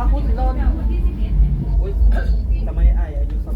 พระพุงธโลนทำไมไออายุส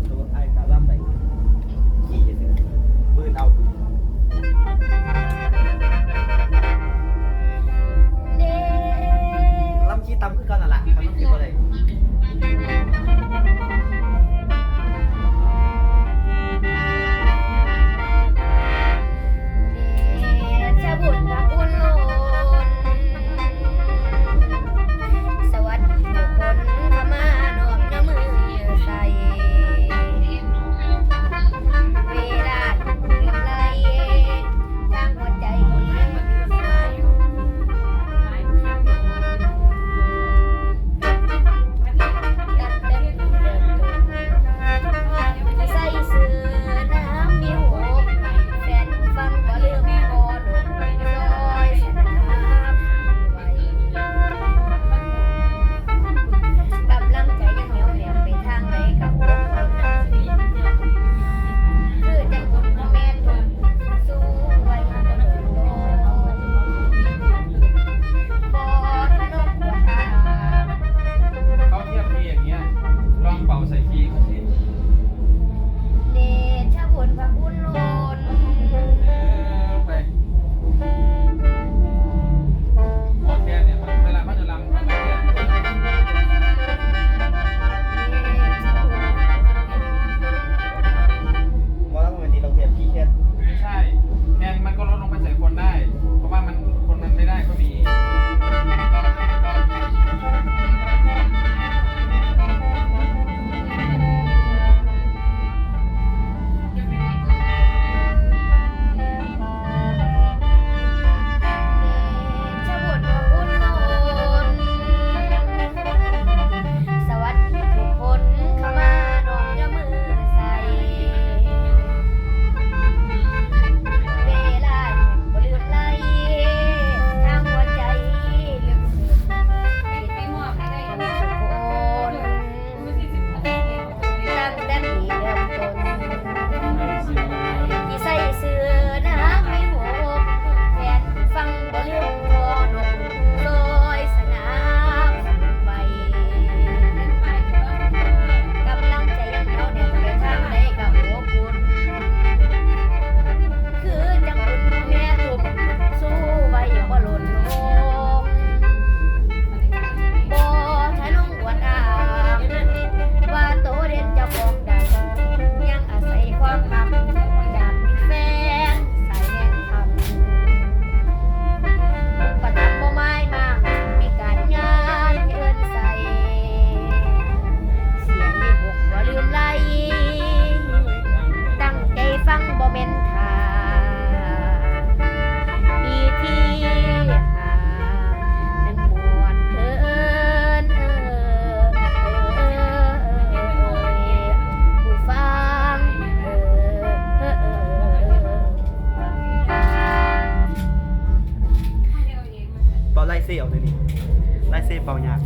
เป่ายาก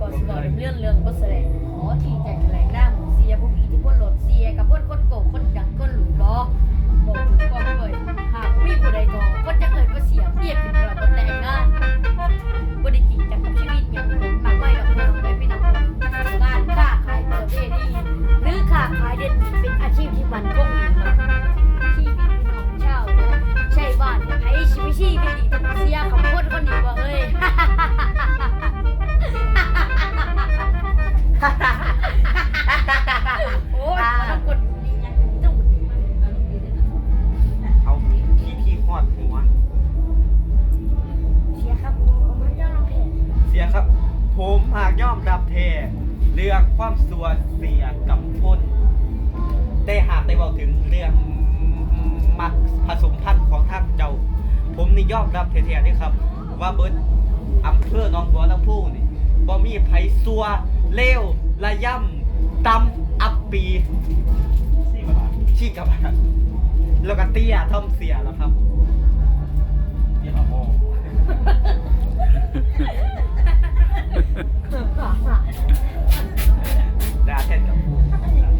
ก่อนสิบอกเรื่องเรื่องก็แสดงขอที่ใจ โอ้ยมันกดดีไงจุ๊บเอาขี้ทีหอดหัวเชียครับผมมันยอดร้องเพลงเสียครับ ผมหากย่อมรับเทเรื่องความสัวเสียกับพ้นแต่หากได้บอกถึงเรื่องมักผสมพันธุ์ของท่านเจ้า ผมนี่ยอมรับเทียๆนี่ครับ ว่าเบิร์ดอำเภอหนองบัวลำพูนี่ บ่มีไผซัวเลวระย่ำตำอับปีสี่กว่าบาทชี้กับแล้วก็เตี้ยท่อมเสียแล้วครับเยี่ยมโอ้ดาเทนกับดาเทนกั